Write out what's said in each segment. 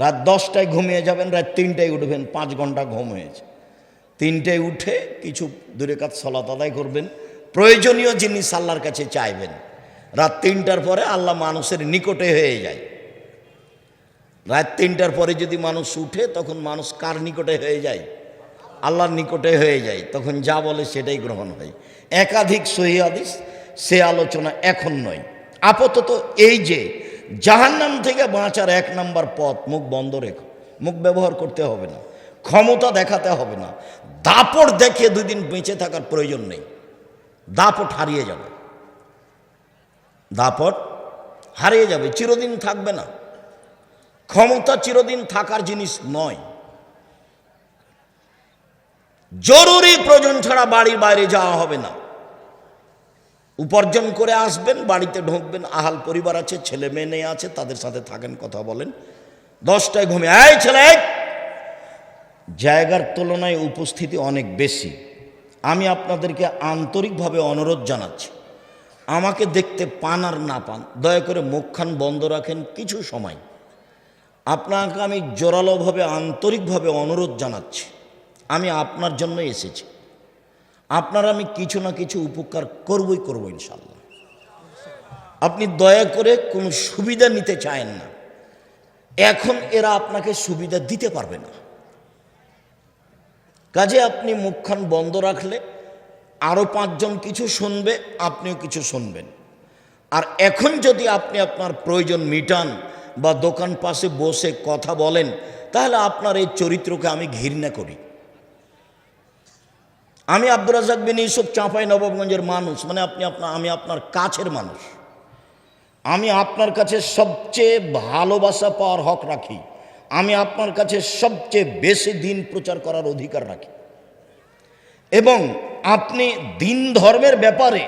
রাত দশটায় ঘুমিয়ে যাবেন, রাত তিনটায় উঠবেন, পাঁচ ঘণ্টা ঘুম হয়েছে। তিনটায় উঠে কিছু দূরে কাজ সলাত আদায় করবেন। প্রয়োজনীয় জিনিস আল্লাহর কাছে চাইবেন। রাত তিনটার পরে আল্লাহ মানুষের নিকটে হয়ে যায়। রাত তিনটার পরে যদি মানুষ উঠে, তখন মানুষ কার নিকটে হয়ে যায়? আল্লাহর নিকটে হয়ে যায়। তখন যা বলে সেটাই গ্রহণ হয়। একাধিক সহি হাদিস, সে আলোচনা এখন নয়। আপাতত এই যে জাহান্নাম থেকে বাঁচার এক নাম্বার পথ, মুখ বন্ধ রেখো। মুখ ব্যবহার করতে হবে না। ক্ষমতা দেখাতে হবে না। দাপট দেখিয়ে দুই দিন বেঁচে থাকার প্রয়োজন নেই। দাপট হারিয়ে যাবে। দাপট হারিয়ে যাবে। চিরদিন থাকবে না। ক্ষমতা চিরদিন থাকার জিনিস নয়। জরুরি প্রয়োজন ছাড়া বাড়ির বাইরে যাওয়া হবে না। উপার্জন করে আসবেন, বাড়িতে ঢুকবেন, আহাল পরিবার আছে, ছেলে মেয়ে নেই আছে, তাদের সাথে থাকেন, কথা বলেন। দশটায় ঘুমে এই ছেলে জায়গার তুলনায় উপস্থিতি অনেক বেশি। আমি আপনাদেরকে আন্তরিকভাবে অনুরোধ জানাচ্ছি, আমাকে দেখতে পান আর না পান, দয়া করে মুখখান বন্ধ রাখেন কিছু সময়। আপনাকে আমি জোরালোভাবে, আন্তরিকভাবে অনুরোধ জানাচ্ছি। আমি আপনার জন্য এসেছি। আপনার আমি কিছু না কিছু উপকার করবই করব ইনশাল্লাহ আপনি দয়া করে কোনো সুবিধা নিতে চায়েন না। এখন এরা আপনাকে সুবিধা দিতে পারবে না। কাজে আপনি মুখখান বন্ধ রাখলে আরও পাঁচজন কিছু শুনবে, আপনিও কিছু শুনবেন। আর এখন যদি আপনি আপনার প্রয়োজন মিটান বা দোকান পাশে বসে কথা বলেন, তাহলে আপনার এই চরিত্রকে আমি ঘৃণা করি। আমি আব্দুর রাজাক বিন ইউসুফ চাঁপাই নবাবগঞ্জের মানুষ মানে আপনি আপনার, আমি আপনার কাছের মানুষ। আমি আপনার কাছে সবচেয়ে ভালোবাসা পাওয়ার হক রাখি। আমি আপনার কাছে সবচেয়ে বেশি দিন প্রচার করার অধিকার রাখি। এবং আপনি দিন ধর্মের ব্যাপারে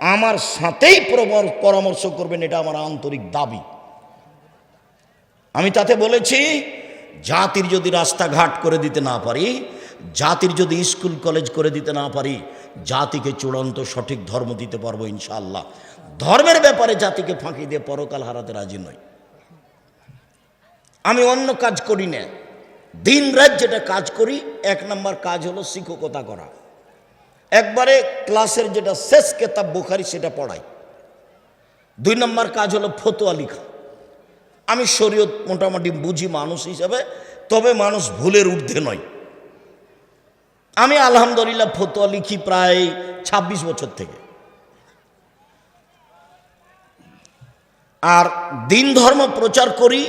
আমার সাথেই পরামর্শ করবেন, এটা আমার আন্তরিক দাবি। আমি তাতে বলেছি, জাতির যদি রাস্তাঘাট করে দিতে না পারি জাতির যদি স্কুল, কলেজ করে দিতে না পারি, জাতিকে চূড়ান্ত সঠিক ধর্ম দিতে পারব ইনশাআল্লাহ। ধর্মের ব্যাপারে জাতিকে ফাঁকি দিয়ে পরকাল হারাতে রাজি নই। আমি অন্য কাজ করি না। দিন রাত যেটা কাজ করি, এক নম্বর কাজ হলো শিক্ষকতা করা। একবারে ক্লাসের যেটা শেষ কেতাব বুখারি সেটা পড়াই। দুই নম্বর কাজ হলো ফতোয়া লিখা। আমি শরীয়ত মোটামুটি বুঝি মানুষ হিসাবে, তবে মানুষ ভুলের ঊর্ধ্বে নয়। আমি আলহামদুলিল্লাহ ফতোয়া লিখি প্রায় ২৬ বছর থেকে। আর দিন ধর্ম প্রচার করি,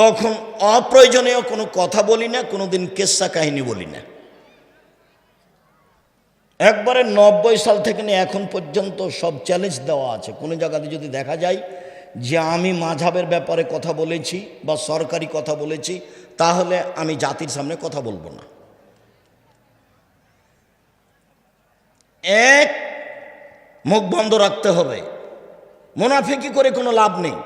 তখন অপ্রয়োজনীয় কোনো কথা বলি না কোনো দিন কেসা কাহিনী বলি না। একবারে নব্বই সাল থেকে নিয়ে এখন পর্যন্ত সব চ্যালেঞ্জ দেওয়া আছে। কোনো জায়গাতে যদি দেখা যায় যে আমি মাঝাবের ব্যাপারে কথা বলেছি বা সরকারি কথা বলেছি, তাহলে আমি জাতির সামনে কথা বলব না। এক, মুখ বন্ধ রাখতে হবে। মুনাফিকি করে কোনো লাভ নেই।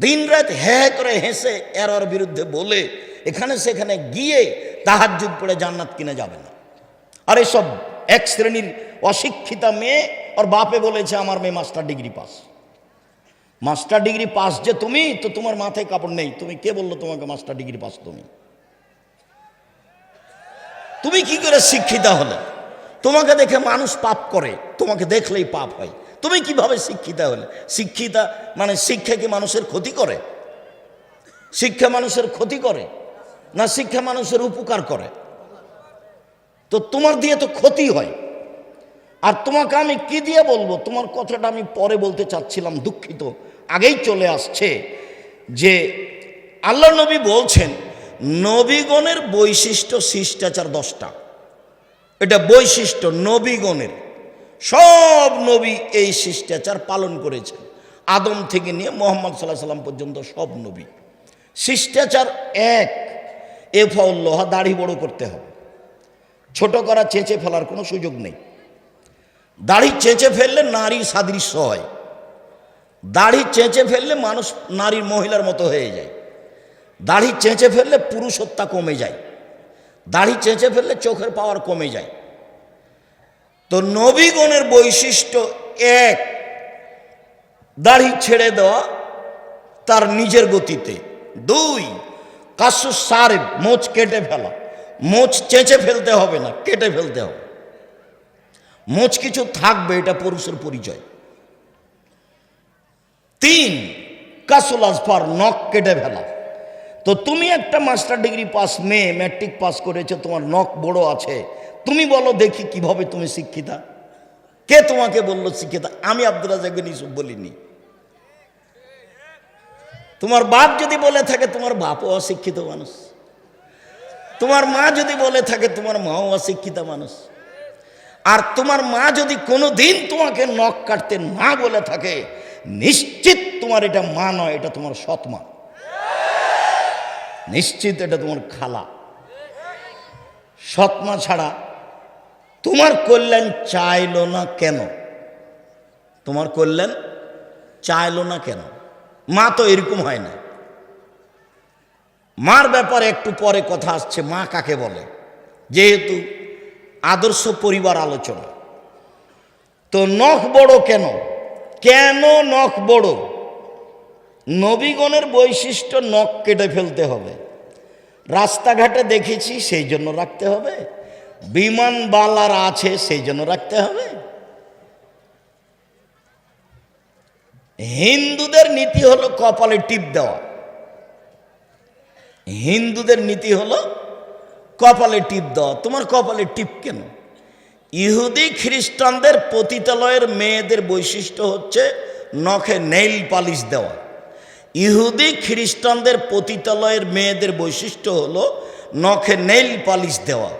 দিন রাত হ্যাঁ করে হেসে এর ওর বিরুদ্ধে বলে এখানে সেখানে গিয়ে তাহার যুগ পড়ে জান্নাত কিনে যাবে না। আর এসব এক শ্রেণির অশিক্ষিতা মেয়ে ওর বাপে বলেছে, আমার মেয়ে master degree pass. Master degree pass যে তুমি, তো তোমার মাথায় কাপড় নেই। তুমি কে বলল তোমাকে মাস্টার ডিগ্রি পাস তুমি? তুমি কি করে শিক্ষিতা হলে? তোমাকে দেখে মানুষ পাপ করে, তোমাকে দেখলেই পাপ হয়। তুমি কীভাবে শিক্ষিতা হলে? শিক্ষিতা মানে শিক্ষা কি মানুষের ক্ষতি করে? শিক্ষা মানুষের ক্ষতি করে না শিক্ষা মানুষের উপকার করে? তো তোমার দিয়ে তো ক্ষতি হয়। আর তোমাকে আমি কি দিয়ে বলব? তোমার কথাটা আমি পরে বলতে চাচ্ছিলাম, দুঃখিত। আগেই চলে আসছে যে আল্লাহ নবী বলছেন, নবীগণের বৈশিষ্ট্য, শিষ্টাচার দশটা। এটা বৈশিষ্ট্য নবীগণের। সব নবী এই শিষ্টাচার পালন করেছেন। আদম থেকে নিয়ে মোহাম্মদ সাল্লাহ সাল্লাম পর্যন্ত সব নবী। শিষ্টাচার এক, এ ফল ফল্লোহা দাড়ি বড় করতে হবে। ছোট করা চেঁচে ফেলার কোনো সুযোগ নেই। দাড়ি চেঁচে ফেললে নারীর সাদৃশ্য হয়। দাড়ি চেঁচে ফেললে মানুষ, নারীর মহিলার মতো হয়ে যায়। দাড়ি চেঁচে ফেললে পুরুষত্বা কমে যায়। দাড়ি চেঁচে ফেললে চোখের পাওয়ার কমে যায়। তো নবীগণের বৈশিষ্ট্য এক, দাড়ি ছেড়ে দেওয়া তার নিজের গতিতে। দুই, কাসু সারে মোচ কেটে ফেলা। মোচ চেঁচে ফেলতে হবে না, কেটে ফেলতে হবে। মোচ কিছু থাকবে, এটা পুরুষের পরিচয়। তিন, কাসুল আজফার নখ কেটে ফেলা। তো তুমি একটা মাস্টার ডিগ্রি পাস মেয়ে ম্যাট্রিক পাস করেছ, তোমার নখ বড় আছে। তুমি বলো, দেখি কীভাবে তুমি শিক্ষিতা। কে তোমাকে বলল শিক্ষিতা? আমি আব্দুল রাজাক বিন বলিনি। তোমার বাপ যদি বলে থাকে, তোমার বাপও অশিক্ষিত মানুষ। তোমার মা যদি বলে থাকে, তোমার মাও অশিক্ষিত মানুষ। আর তোমার মা যদি কোনো দিন তোমাকে নখ কাটতে না বলে থাকে, নিশ্চিত তোমার এটা মা নয়, এটা তোমার সৎ মা। নিশ্চিত এটা তোমার খালা। সৎমা ছাড়া তোমার কল্যাণ চাইলো না কেন? তোমার কল্যাণ চাইলো না কেন? মা তো এরকম হয় না। মার ব্যাপারে একটু পরে কথা আসছে, মা কাকে বলে? যেহেতু আদর্শ পরিবার আলোচনা। তো নখ বড় কেন? কেন নখ বড়? নবীগণের বৈশিষ্ট্য নখ কেটে ফেলতে হবে। রাস্তাঘাটে দেখেছি, সেই জন্য রাখতে হবে। বিমান বালার আছে, সেই জন্য রাখতে হবে। হিন্দুদের নীতি হলো কপালে টিপ দেওয়া। হিন্দুদের নীতি হলো কপালে টিপ দেওয়া। তোমার কপালে টিপ কেন? ইহুদি খ্রিস্টানদের পতিতালয়ের মেয়েদের বৈশিষ্ট্য হচ্ছে নখে নেইল পালিশ দেওয়া। ইহুদি খ্রিস্টানদের পতিতালয়ের মেয়েদের বৈশিষ্ট্য হলো নখে নেইল পালিশ দেওয়া।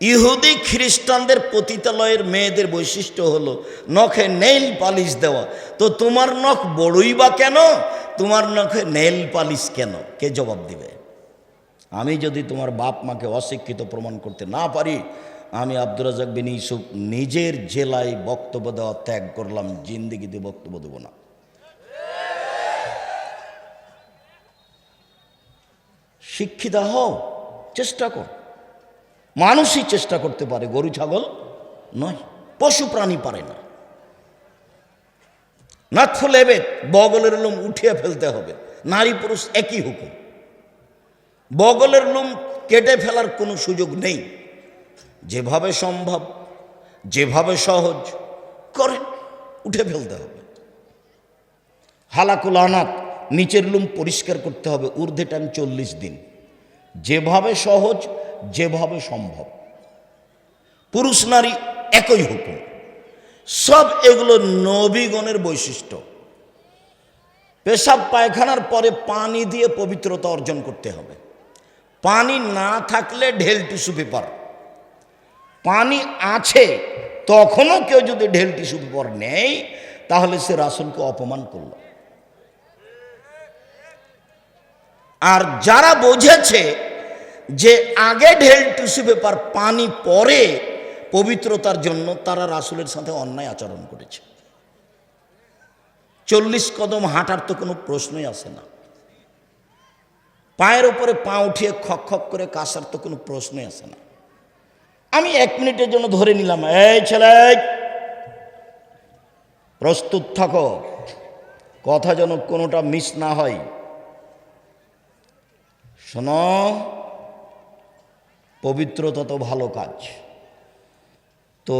ইহুদি খ্রিস্টানদের পতিতালয়ের মেয়েদের বৈশিষ্ট্য হলো নখে নেইল পালিশ দেওয়া। তো তোমার নখ বড়ই বা কেন? তোমার নখে নেইল পালিশ কেন? কে জবাব দিবে? আমি যদি তোমার বাপ মাকে অশিক্ষিত প্রমাণ করতে না পারি, আমি আব্দুর রাজাক বিন ইউসুফ নিজের জেলায় বক্তব্য দেওয়া ত্যাগ করলাম, জিন্দিগিতে বক্তব্য দেবো না। শিক্ষিতা হও, চেষ্টা কর। মানুষই চেষ্টা করতে পারে, গরু, ছাগল নয়, পশু, প্রাণী পারে না। নাথফুল এবে বগলের লোম উঠিয়ে ফেলতে হবে, নারী পুরুষ একই হুকুম। বগলের লোম কেটে ফেলার কোনো সুযোগ নেই। যেভাবে সম্ভব, যেভাবে সহজ করেন উঠে ফেলতে হবে। হালাকুল আনাত নিচের লুম পরিষ্কার করতে হবে, ঊর্ধ্বে টান চল্লিশ দিন। যেভাবে সহজ, যেভাবে সম্ভব। পুরুষ নারী একই হুকুম। সব এগুলো নবীগণের বৈশিষ্ট্য। পেশাব পায়খানার পরে পানি দিয়ে পবিত্রতা অর্জন করতে হবে। পানি না থাকলে ঢেল টিস্যু পেপার। পানি আছে, তখনও কেউ যদি ঢেল টিস্যু পেপার নেই তাহলে সে রাসুলকে অপমান করল। আর যারা বোঝেছে যে আগে ঢেল টিস্যু পেপার পানি পরে পবিত্রতার জন্য তারা রাসুলের সাথে অন্যায় আচরণ করেছে। চল্লিশ কদম হাঁটার তো কোনো প্রশ্নই আসে না। পায়ের ওপরে পা উঠিয়ে খক খক করে কাশার তো কোনো প্রশ্নই আসে না। আমি এক মিনিটের জন্য ধরে নিলাম, এই ছেলে, প্রস্তুত থাকো। কথা যেন কোনোটা মিস না হয়। শোনো, পবিত্রতা তো ভালো কাজ। তো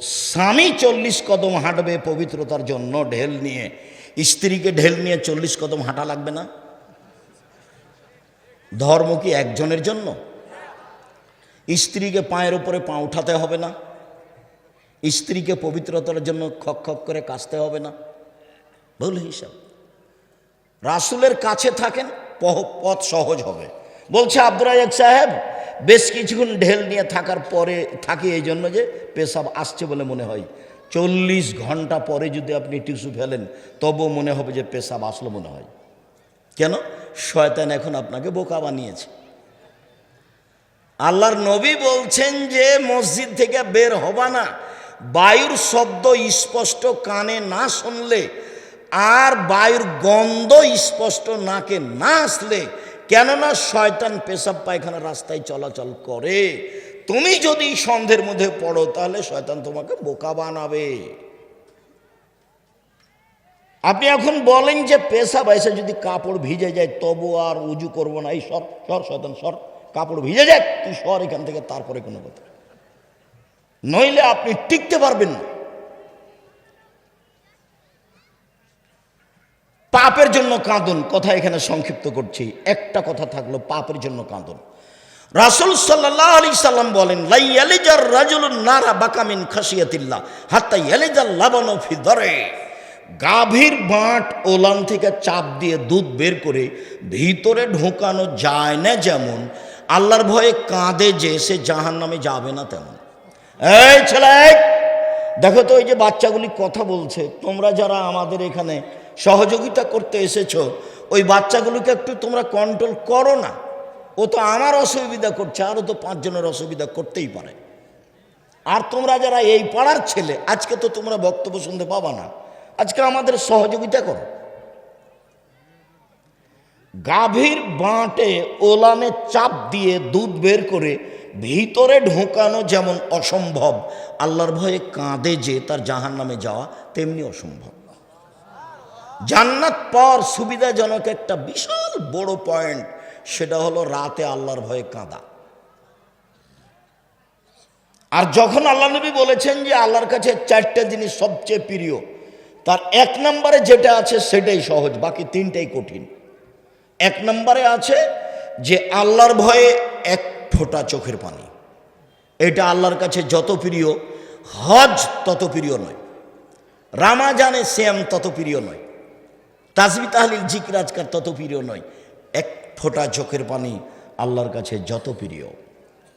স্বামী চল্লিশ কদম হাঁটবে পবিত্রতার জন্য ঢেল নিয়ে, স্ত্রীকে ঢেল নিয়ে চল্লিশ কদম হাঁটা লাগবে না? ধর্ম কি একজনের জন্য? স্ত্রীকে পায়ের উপরে পা উঠাতে হবে না? স্ত্রীকে পবিত্রতার জন্য খক খক করে কাচতে হবে না? ভুল হিসাব। রাসুলের কাছে থাকেন পথ সহজ হবে। বলছে আব্দুল রাজাক সাহেব, বেশ কিছুক্ষণ ঢেল নিয়ে থাকার পরে, থাকি এই জন্য যে পেশাব আসছে বলে মনে হয়। চল্লিশ ঘণ্টা পরে যদি আপনি টিস্যু ফেলেন, তবুও মনে হবে যে পেশাব আসলো মনে হয়। কেন? শয়তান এখন আপনাকে বোকা বানিয়েছে। আল্লাহর নবী বলছেন যে মসজিদ থেকে বের হবা না। বায়ুর শব্দ স্পষ্ট কানে না শুনলে আর বায়ুর গন্ধ স্পষ্ট নাকে না আসলে, কেননা শয়তান পেশাব পায়খানা রাস্তায় চলাচল করে। তুমি যদি সন্ধের মধ্যে পড়ো, তাহলে শয়তান তোমাকে বোকা বানাবে। আপনি এখন বলেন যে পেশা বাইসে যদি কাপড় ভিজে যায়, তবু আর উজু করব না। এই সর সর শয়তান, সর। কাপড় ভিজে যাক, তুই সর এখান থেকে, তারপরে কোনো কথা। নইলে আপনি টিকতে পারবেন না। পাপের জন্য কাঁদুন। কথা এখানে সংক্ষিপ্ত করছি। একটা কথা থাকল, পাপের জন্য কাঁদুন। রাসুল সাল্লাম বলেন, লাই রাজুল নারা বাকামিন হাত্তা গাভীর বাঁট ওলান থেকে চাপ দিয়ে দুধ বের করে ভিতরে ঢোকানো যায় না যেমন, আল্লাহর ভয়ে কাঁদে যে সে জাহান নামে যাবে না তেমন। এই ছেলে, দেখো তো ওই যে বাচ্চাগুলি কথা বলছে, তোমরা যারা আমাদের এখানে সহযোগিতা করতে এসেছ, ওই বাচ্চাগুলোকে একটু তোমরা কন্ট্রোল করো না। ও তো আমার অসুবিধা করছে, আরও তো পাঁচজনের অসুবিধা করতেই পারে। আর তোমরা যারা এই পাড়ার ছেলে, আজকে তো তোমরা বক্তব্য শুনতে পাবা না। আজকে আমাদের সহযোগিতা করো। গাভীর বাঁটে ওলানে চাপ দিয়ে দুধ বের করে ভিতরে ঢোকানো যেমন অসম্ভব, আল্লাহর ভয়ে কাঁদে যে তার জাহান নামে যাওয়া তেমনি অসম্ভব। জান্নাত পাওয়ার সুবিধাজনক একটা বিশাল বড় পয়েন্ট, সেটা হলো রাতে আল্লাহর ভয়ে কাঁদা। আর যখন আল্লাহ নবী বলেছেন যে আল্লাহর কাছে চারটে জিনিস সবচেয়ে প্রিয়, তার এক নম্বরে যেটা আছে সেটাই সহজ, বাকি তিনটাই কঠিন। এক নম্বরে আছে যে আল্লাহর ভয়ে এক ফোঁটা চোখের পানি। এটা আল্লাহর কাছে যত প্রিয়, হজ তত প্রিয় নয়। রামাজানে শ্যাম তত প্রিয় নয়। তাজবি তাহলিল জিকরাজকার তত প্রিয় নয়। এক ফোঁটা চোখের পানি আল্লাহর কাছে যত প্রিয়।